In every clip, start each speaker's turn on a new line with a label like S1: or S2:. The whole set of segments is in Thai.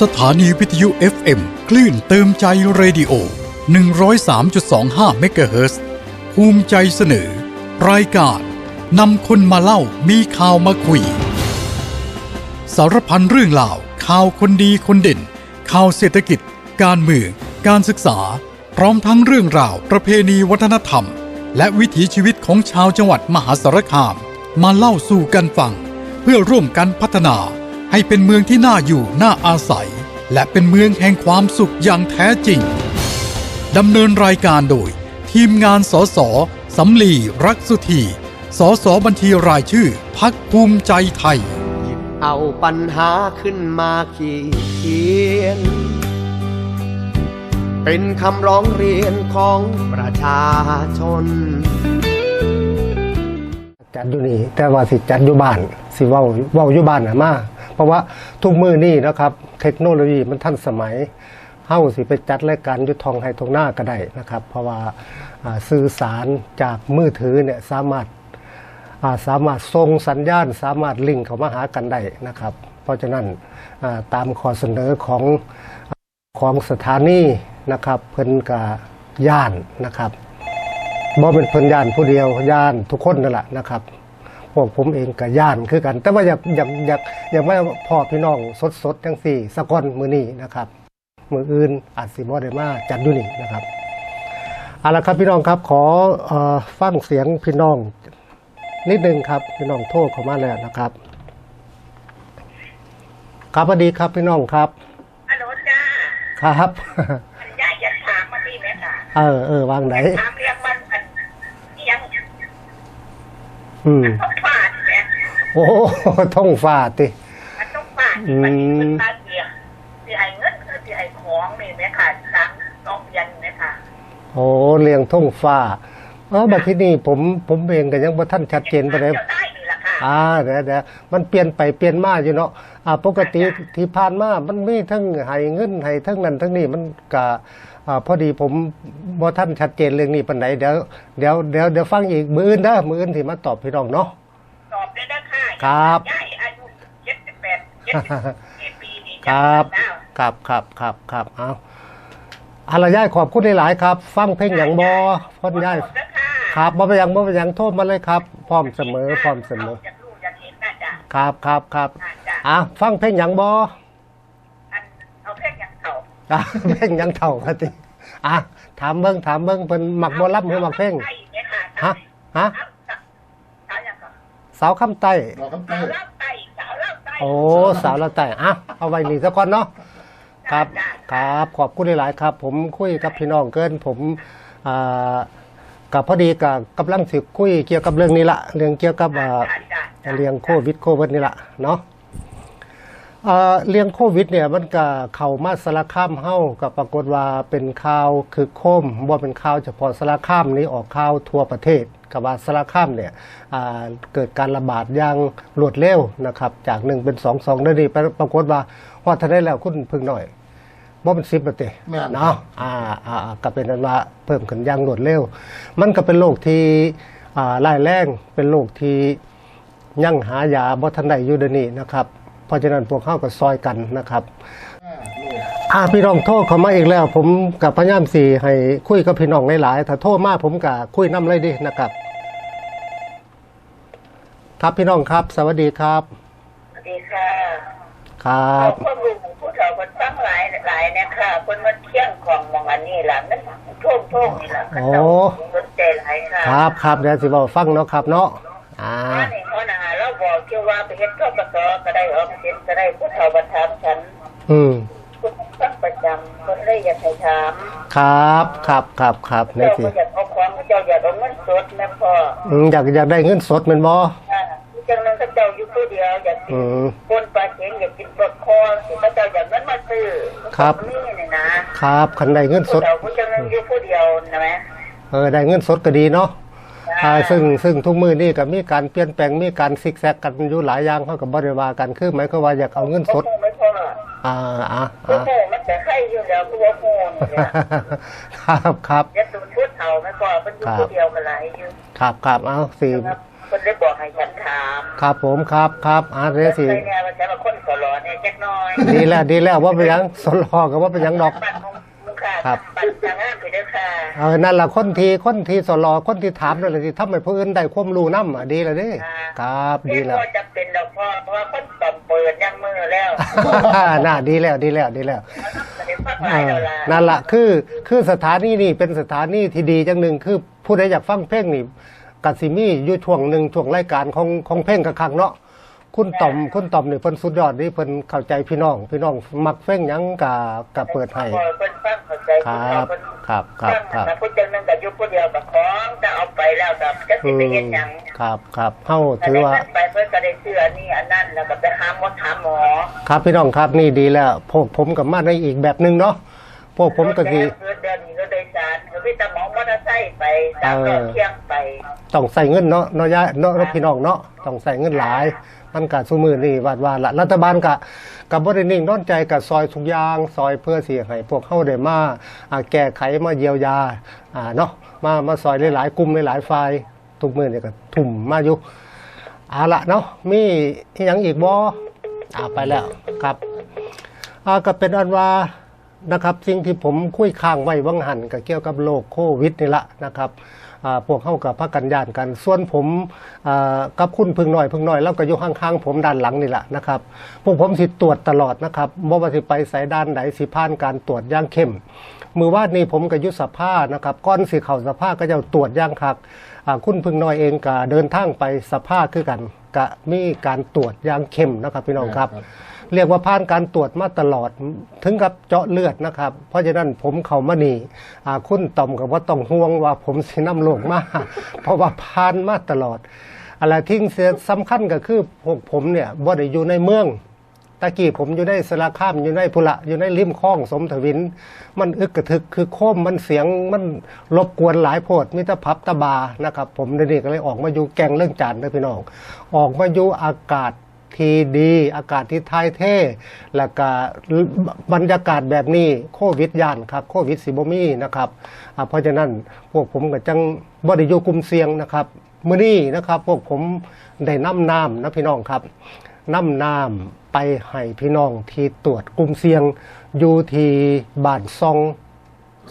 S1: สถานีวิทยุ FM คลื่นเติมใจเรดิโอ 103.25เมกะเฮิรตซ์ภูมิใจเสนอ รายการนำคนมาเล่ามีข่าวมาคุย สารพันเรื่องราว ข่าวคนดีคนเด่น ข่าวเศรษฐกิจ การเมือง การศึกษา พร้อมทั้งเรื่องราวประเพณีวัฒนธรรม และวิถีชีวิตของชาวจังหวัดมหาสารคาม มาเล่าสู่กันฟัง เพื่อร่วมกันพัฒนา ให้เป็นเมืองที่น่าอยู่น่าอาศัย และเป็นเมืองแห่งความสุขอย่างแท้จริงดำเนินรายการโดย ทีมงานสสสำลีรักสุธีสสบัญชีรายชื่อพักภูมิใจไทย
S2: หยิบเอาปัญหาขึ้นมาขีดเขียน เป็นคำร้องเรียนของประชาชน
S3: จัดอยู่นี่แต่ว่าสิจัดอยู่บ้าน สิเว้าเว้าอยู่บ้านน่ะมา เพราะว่าทุกมือนี่นะครับ เทคโนโลยีมันทันสมัยเฮาสิไปจัดรายการยุทองไฮทองหน้าก็ได้นะครับ เพราะว่าสื่อสารจากมือถือเนี่ยสามารถสามารถส่งสัญญาณ สามารถลิงก์เข้ามาหากันได้นะครับ เพราะฉะนั้นตามข้อเสนอของของสถานีนะครับ เพิ่นกับย่านนะครับบ่เป็นเพิ่นย่านผู้เดียวย่านทุกคนนั่นแหละนะครับ พวกผมเองก็ย่านคือกัน แต่ว่าอยากอยากอยากอยากว่าพ่อพี่น้องสดๆจังสี่สะก้อนมือนี้นะครับ มืออื่นอาจสิบ่ได้มาจัดอยู่นี่นะครับเอาละครับพี่น้องครับขอเอ่อฟังเสียงพี่น้อง นิดนึงครับ พี่น้องโทษเข้ามาแล้วนะครับ ครับสวัสดีครับพี่น้องครับ
S4: ฮัลโหลจ้า
S3: ครับ
S4: อันยายจะถามมาพี่ไหมค่ะ
S3: เออเออวางไหน
S4: ถามเรียกมันอันอิหยัง
S3: อืม
S4: มันต้องฟาดไหม
S3: โอ้โหท่องฟ้าติ
S4: มันต้องฟาดมันเป็นตาเดียที่ไอ้เงินคือที่ไอ้ของนี่ไหมค่ะสามสองยันไหมค่ะ
S3: โอ้เลียงท่องฟ้าเออบัดที่นี่ผมผมเองก็ยังบ่ท่านชัดเจนไปเลย
S4: เดี๋ยวได้นี่แหละค่ะ
S3: อ่าเดี๋ยวเดี๋ยวมันเปลี่ยนไปเปลี่ยนมาอยู่เนาะอ่าปกติที่ผ่านมามันมีทั้งให้เงินให้ทั้งนั้นทั้งนี้มันก็อ่าพอดีผมบ่ท่านชัดเจนเรื่องนี้ปานใดเดี๋ยวเดี๋ยวเดี๋ยวเดี๋ยวฟังอีกมื้ออื่นเด้อมื้ออื่นที่มาตอบพี่น้องเนาะ
S4: ค่ะ
S3: ครับ
S4: ยายอายุเจ็ดสิบแปดเจ็ดสิบปีนี่
S3: ครับ
S4: จ้า
S3: ครับครับครับครับเอาอาละยายขอบคุณหลายๆครับ ฟังเพลงหยังบ่พ่นยาย
S4: ขอบคุณค่ะ
S3: ครับบ่ไปนหยังบ่ไปนหยังโทษมาเลยครับ พร้อมเสมอพร้อมเสมอ
S4: อยากรู้อยากเห็นนะจ้ะ
S3: ครับครับครับ
S4: อ่าจ้ะ
S3: อะฟังเพลงหยังบ่
S4: อันเอาเพลงอย่างเก่า
S3: อะเพลงหยังเท่ากันติอะถามเบิ่งถามเบิ่งเพิ่นมักบ่รับหรือมักเพลง
S4: ใช่ไหมค่ะ
S3: ฮะฮะ
S4: สาวอย่างก่อน
S3: สาวคำใต้
S4: สาวเล่าไต่สาวเล่าไต่
S3: โอ้สาวละใต้อะเอาไว้นี่ซะก่อนเนาะ ครับ
S4: จ้ะ
S3: ครับ ขอบคุณหลาย ๆ ครับ ผมคุยกับพี่น้องเกิน ผมอ่ากับพอดีกับกำลังสิคุยเกี่ยวกับเรื่องนี้ละ เรื่องเกี่ยวกับอ่า
S4: จ้ะจ้ะจ้ะ
S3: เรื่องโควิดโควิดนี่แหละเนาะเอ่อเรื่องโควิดเนี่ยมันก็เข้ามาสารคามเฮากับปรากฏว่าเป็นข่าวคือโคมบ่เป็นข่าวเฉพาะสารคามนี้ออกข่าวทั่วประเทศ กับว่าสารคามเนี่ยอ่าเกิดการระบาดอย่างรวดเร็วนะครับ จากหนึ่งเป็นสองสองได้ดีปรากฏว่าฮอดทันได้แล้วคุณพึ่งหน่อยบ่เป็นสิบนาทีเนาะอ่าอ่าอ่าก็เป็นอันว่าเพิ่มขึ้นอย่างรวดเร็ว มันก็เป็นโรคที่อ่าร้ายแรงเป็นโรคที่ยังหายาบ่ทันได้อยู่เดี๋ยวนี้นะครับ เพราะฉะนั้นพวกเขาก็ซอยกันนะครับ อาพี่น้องโทษเขามาอีกแล้ว ผมกับพยายามสี่ให้คุยกับพี่น้องหลายๆถ้าโทษมากผมก็คุยน้ำเลยดินะครับ ครับพี่น้องครับ สวัสดีครับ
S4: สวัสดีค่ะ
S3: ครับ
S4: พวกลุงผู้เฒ่าคนฟังหลายหลายเนะคะคนมาเที่ยงของมองอันนี้ล่ะนั่นท่วมท่วมนี่ล่ะ
S3: โอ้
S4: สนใจหลายค่ะ
S3: ครับครับเดี๋ยวสิบอกฟังเนาะครับเนาะอ่า
S4: ว่านี่เขาน่ะเราบอกเกี่ยวว่าไปเฮ็ดข้อกสอก็ได้ออมสินก็ได้ผู้เฒ่าบัถามฉัน
S3: อืม
S4: คุณฟังประ จำคนเลยอยากให้ถาม
S3: ครับครับครับครับนี่
S4: เจ้า
S3: สิ
S4: ก็อยากเอาของเจ้าอยากเอาเงินสดแม่พ่อ
S3: อืมอยากอยากได้เงินสดแมันบ่
S4: อ่าจังนั้นก็เจ้าอยู่ผู้เดียวอยากกิ
S3: อื
S4: น
S3: ม
S4: คนปลาเข็งอยากกินปลาคอสิพระเจ้าอยากเงินมาซื้อ
S3: ครับ
S4: นี่นี่นะครับ
S3: คันได้เงินส
S4: ผู้
S3: ด
S4: เฒ่าผู้จังนั้นอยู่ผู้เดียวนะแม่
S3: เออได้เงินสดก็ดีเนาะอ่าซึ่งซึ่งทุกมือนี่ก็มีการเปลี่ยนแปลงมีการซิกแซกกันอยู่หลายอย่างเขากับบริวากันคือหมายความว่าอยากเอาเงินสด
S4: ไม่พ อ
S3: อ่าอ่า
S4: โอ้
S3: อ่า
S4: โหมันจะไข่อยู่แล้วคือว่าโหนเนี่ย
S3: ครับครับ
S4: ยัดตุนพุทธเฒ่าไม่พอมันอยู่ผู้เดียวกันหลายอยู่
S3: ครับครับเอาสี่
S4: คนได้บอกให้ฉันถาม
S3: ครับผมครับครับอาเรสิ
S4: เคยเนี่ยว่าฉันเป็นคนสลอเนี่ยแจ็คน้อย
S3: ดีแล้วดีแล้วว่าเป็นหยังสนรอกับว่าเป็นหยังดอก
S4: บ้านของมุ ค่ะ
S3: ครับ
S4: บ้านทางงานไปเด้อค่ะ
S3: เออนั่นแหละคนที่คนที่สรอคนที่ถามนั่นแหละที่ทำให้ผู้อื่นได้ความรู้นํอะดีแล้วเด้ครับ
S4: เรี
S3: ดี
S4: ยก
S3: แล้ว
S4: ว่าจะเป็นดอกพ่อเพราะว่าคนตอมเปิดยังมือแล้ว
S3: น่าดีแล้วดีแล้วดีแล้ว
S4: จะได้ฟังห
S3: เอ
S4: ลาย
S3: อ
S4: แล้วล่ะ
S3: นั่นละคือคือสถานีนี่เป็นสถานีที่ดีจังหนึ่งคือผู้ใดอยากฟังเพลงนี่กัสิมีอยู่ช่วงหนึ่งช่วงรายการของของเพลงกระคังเนาะ คุณต่อมคุณต่อมนี่เพิ่นสุดยอดนี่เพิ่นเข้าใจพี่น้อง พี่น้องมักเพลงหยังกะกะเปิดให้
S4: พอเพิ่นฟังเข้าใจ
S3: ครับ
S4: เพิ่น
S3: ครับครับครับ
S4: แต่พูดจังนึงกับยุคผู้เดียวกับของจะเอาไปแล้วกับจะสิ
S3: อื
S4: ไปเฮ็ดหยัง
S3: มครับครับเฮา
S4: แต่
S3: ถือ
S4: ได้
S3: ว่า
S4: เงินไปเพื่อจะได้ซื้ออันนี้อันนั้นแล้วก็ไปหาหมอถามหมอ
S3: ครับพี่น้องครับนี่ดีแล้วพวกผมกับมาในอีกแบบหนึ่งเนาะพวกผมก็คือ
S4: รถเดินรถโดยสารหรือวิตาหมอ งมอเตอร์ไซค์ไปตามรถเที่ยงไป
S3: ต้องใส่เงินเนาะเนาะยเนาะเนาะพี่น้องเนาะต้องใส่เงินหลาย มันกะซุมือนี่วาดว่าละรัฐบาลกะกับ่ได้นิ่งนอนใจกับซอยทุกอย่าง ซอยเพื่อสิให้พวกเฮาได้มาอ่าแก้ไขมาเยียวยาอ่าเนาะมามาซอยหลายๆกลุ่มหลายๆฝ่ายทุกมื้อนี่ยก็ทุ่มมาอยู่อาละเนาะมีอีหยังอีกบ่อ่าไปแล้วครับอ่าก็เป็นอันว่า นะครับสิ่งที่ผมคุยค้างไว้วังหันก็เกี่ยวกับโรคโควิดนี่ละนะครับพวกเข้ากับพักกันยานกัน ส่วนผมกับคุณพึ่งหน่อยพึ่งหน่อยแล้วก็อยู่ข้างๆผมด้านหลังนี่แหละนะครับพวกผมสิตรวจตลอดนะครับบ่ว่าสิไปสายด้านไหนสิผ่านการตรวจย่างเข้ม มือวาดนี้ผมกับยุสภานะครับก้อนสีเข่าสภาก็จะตรวจย่างคักคุณพึ่งน้อยเองก็เดินทางไปสภาคือกันก็มีการตรวจย่างเข้มนะครับพี่น้องครับ เรียกว่าผ่านการตรวจมาตลอดถึงกับเจาะเลือดนะครับ เพราะฉะนั้นผมเขามานี่คุณต่อมกับว่าต้องห่วงว่าผมสิน้ำโลกมากเพราะว่าผ่านมาตลอดอะไรที่สำคัญก็คือพวกผมเนี่ยบ่ได้อยู่ในเมืองตะกี้ผมอยู่ในสระข้ามอยู่ในพุระอยู่ในริมคลองสมทวิน มันอึกกระทึกคือโคมมันเสียงมันรบกวนหลายโพดมิตรพับตะบานะครับ ผมเดี๋ยวนี้ก็เลยออกมาอยู่แกงเรื่องจานนะพี่น้อง ออกมาอยู่อากาศ ที่ดี อากาศที่ทายเท่แล้วก็บรรยากาศแบบนี้โควิดยานครับโควิดสิบมีนะครับเพราะฉะนั้นพวกผมก็จังบ่ได้อยู่กลุ่มเสี่ยงนะครับมื้อนี้นะครับ พวกผมได้น้ำน้ำนะพี่น้องครับน้ำน้ำไปให้พี่น้องที่ตรวจกลุ่มเสี่ยงอยู่ที่บ้านซอง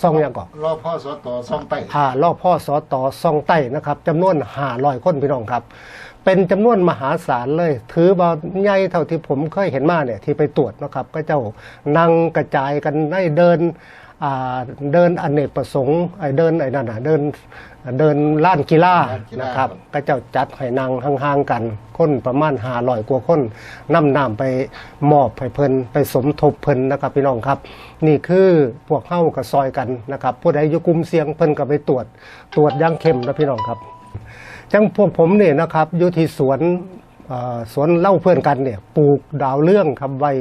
S3: ซองหยังก่อน
S5: รอพ่อสตซ่องไต้
S3: อ่ารอบพ่อสอต่อซองใต้นะครับจำนวนห้าร้อยคนพี่น้องครับ เป็นจำนวนมหาศาลเลย ถือว่าใหญ่เท่าที่ผมเคยเห็นมาเนี่ยที่ไปตรวจนะครับ ก็เจ้านั่งกระจายกันได้เดินอ่า เดินอเนกประสงค์ไอ้เดินไอ้นั่นน่ะเดินเดินล้านกีฬานะครับก็เจ้าจัดให้นางห่างๆกัน คนประมาณหาลอยกว่าคนนำน้ำไปมอบให้เพิ่นไปสมทบเพิ่นนะครับพี่น้องครับ นี่คือพวกเข้ากับซอยกันนะครับผู้ใดอยู่กลุ่มเสี่ยงเพิ่นก็ไปตรวจตรวจอย่างเข้มนะพี่น้องครับจังพวกผมเนี่ยนะครับอยู่ที่สวนเอ่อสวนเล่าเพื่อนกันเนี่ยปลูกดาวเรื่องครับไว้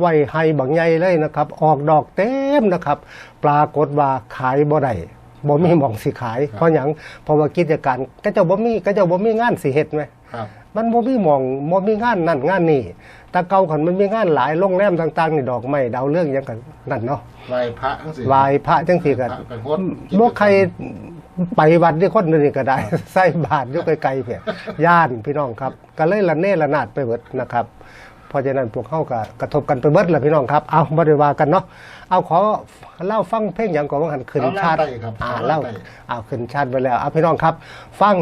S3: ไว้ให้บางใหญ่เลยนะครับ ออกดอกเต็มนะครับ ปรากฏว่าขายบ่ได้บ่มีหมองสิขาย เพราะหยังเพราะว่ากิจการก็เจ้าบ่มีก็เจ้าบ่มีงานสิเฮ็ดไหม
S5: ครับ
S3: มันบ่มีหมองบ่มีงานนั่นงานนี่แต่เก่าขันมันมีงานหลายโรงแรมต่างๆนี่ดอกไม้ดาวเรื่องหยังกันนั่นเนาะ
S5: ไหว้พระทั้งสี่
S3: ไหวายพระจังสี่กัน
S5: พระเป็นคน
S3: บ่ใครไปวัดที่คนนึงนี่ก็ได้ ใส่บาตรอยู่ไกลๆเพียย่านพี่น้องครับ ก็เลยละเนระนาดไปเบิดนะครับ เพราะฉะนั้นพวกเขาก็กระทบกันไปเบิดแหละพี่น้องครับ เอาบ่ได้ว่ากันเนาะเอาขอเล่าฟังเพลงอย่างก่อนว่าหันขึ้นชาติ
S5: เล่าไต้ครับ
S3: อ่า
S5: เล่า
S3: เล่า
S5: ไต้
S3: เอาขึ้นชาติไปแล้วเอาพี่น้องครับ ฟัง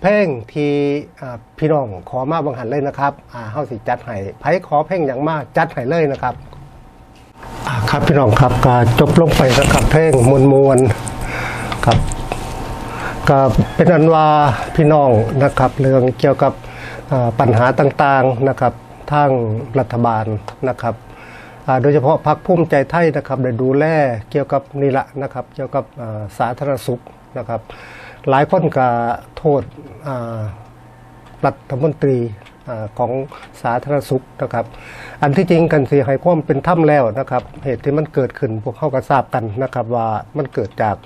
S3: เพลงที่อ่าพี่น้องขอมาบางหันเลยนะครับอ่าเฮาสิจัดให้ไผขอเพลงอย่างมากจัดให้เลยนะครับอ่าครับพี่น้องครับก็จบลงไปนะครับเพลงมวลมวลๆครับก็เป็นอันว่าพี่น้องนะครับ เรื่องเกี่ยวกับอ่าปัญหาต่างๆนะครับ ทางรัฐบาลนะครับโดยเฉพาะพรรคภูมิใจไทยนะครับได้ดูแลเกี่ยวกับนี่ละนะครับ เกี่ยวกับสาธารณสุขนะครับ หลายคนก็โทษรัฐมนตรีอของสาธารณสุขนะครับ อันที่จริงกันเสียหายความเป็นถ้ำแล้วนะครับ เหตุที่มันเกิดขึ้นพวกเขาก็ทราบกันนะครับว่ามันเกิดจาก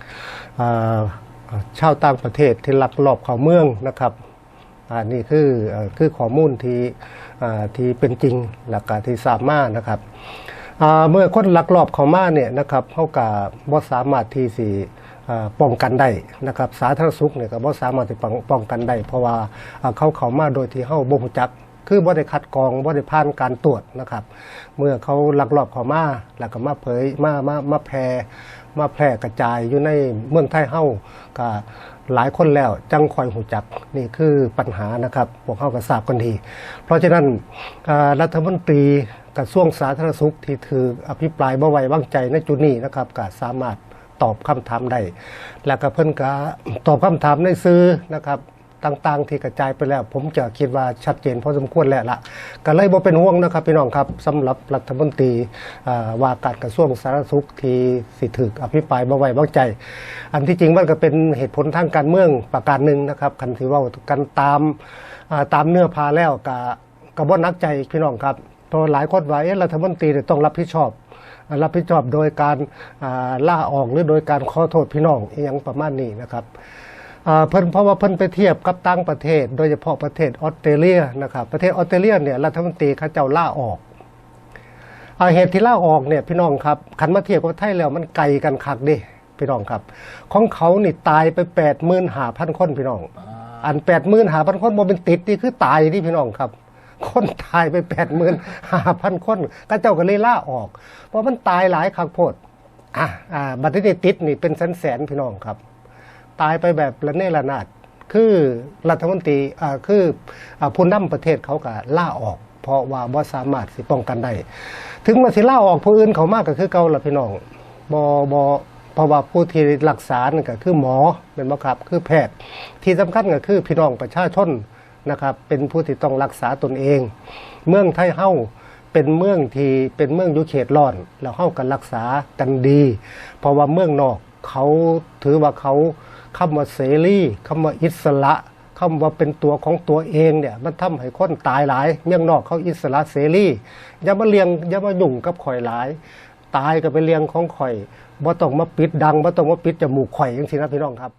S3: ชาวต่างประเทศที่ลักลอบเข้าเมืองนะครับ อ่านี่คือคือข้อมูลที่ที่เป็นจริงหลักการที่ทรามานะครับเมื่อคนลักลอบเข้ามาเนี่ยนะครับเขากับบ่สามารถที่สิเอ่ป้องกันได้นะครับ สาธารณสุขเนี่ยก็บ่สามารถที่ป้องกันได้เพราะว่าเอ่อเขาเข้ามาโดยที่เฮาบ่รู้จักคือบ่ได้คัดกรองบ่ได้ผ่านการตรวจนะครับ เมื่อเขาลักลอบเข้ามาแล้วก็มาเผยมามามาแพร่ มาแพร่กระจายอยู่ในเมืองไทยเฮาก็หลายคนแล้วจังคอยหูจักนี่คือปัญหานะครับพวกเฮาก็ทราบกันทีเพราะฉะนั้นรัฐมนตรีกระทรวงสาธารณสุขที่ถืออภิปรายบ่ไว้วางใจในจุดนี้นะครับก็สามารถตอบคำถามได้แล้วก็เพิ่นก็ตอบคำถามในซื้อนะครับ ต่างๆ ที่กระจายไปแล้ว ผมจะคิดว่าชัดเจนพอสมควรแล้วละก็เลยบ่เป็นห่วงนะครับพี่น้องครับสำหรับรัฐมนตรีว่าการกระทรวงสาธารณสุขที่สิถึกอภิปรายบ่ไว้วางใจ อันที่จริงมันก็เป็นเหตุผลทางการเมืองประการหนึ่งนะครับคันที่ว่ากันตามตามเนื้อพาแล้วก็ก็บ่หนักใจพี่น้องครับเพราะหลายคนว่าเอ๊ะรัฐมนตรีต้องรับผิดชอบรับผิดชอบโดยการล่าออกหรือโดยการขอโทษพี่น้องอหยังประมาณนี้นะครับ เพิ่นเพราะว่าเพิ่นไปเทียบกับต่างประเทศ โดยเฉพาะประเทศออสเตรเลียนะครับประเทศออสเตรเลียเนี่ยรัฐมนตรีเขาเจ้าล่าออกอ่าเหตุที่ล่าออกเนี่ยพี่น้องครับคันมาเทียบกับไทยแล้วมันไกลกันคักเดิพี่น้องครับ ของเขานี่ตายไปแปดหมื่นหาพันคนพี่น้อง อันแปดหมื่นหาพันคนโมเป็นติดนี่คือตายนี่พี่น้องครับ คนตายไปแปดหมื่นห้าพันคนก็เจ้าก็เลยล่าออก เพราะมันตายหลายคักโพดอะอ่าบัตรนี้ติดนี่เป็นแสนแสนๆพี่น้องครับ ตายไปแบบระเนระนาดคือรัฐมนตรีคืออ่าผู้นำประเทศเขาก็ล่าออก เพราะว่าบ่สามารถสิป้องกันได้ถึงมาสิล่าออกผู้อื่นเขามากก็คือเก่าละพี่น้องบอบอเพราะว่าผู้ที่รักษานี่ก็คือหมอเป็นบ่ครับ คือแพทย์ที่สำคัญก็คือพี่น้องประชาชนนะครับเป็นผู้ที่ต้องรักษาตนเอง เมืองไทยเฮ้าเป็นเมืองที่เป็นเมืองอยู่เขตร้อน แล้วเฮากันรักษากันดี เพราะว่าเมืองนอกเขาถือว่าเขา คำว่าเสรีคำว่าอิสระคำว่าเป็นตัวของตัวเองเนี่ยมันทำให้คนตายหลายเมืองนอกเขาอิสระเสรีอย่ามาเลียงอย่ามายุ่งกับข่อยหลาย ตายก็เป็นเลียงของข่อยบ่ต้องมาปิดดังบ่ต้องมาปิดจมูกข่อยอย่างที่นะพี่น้องครับ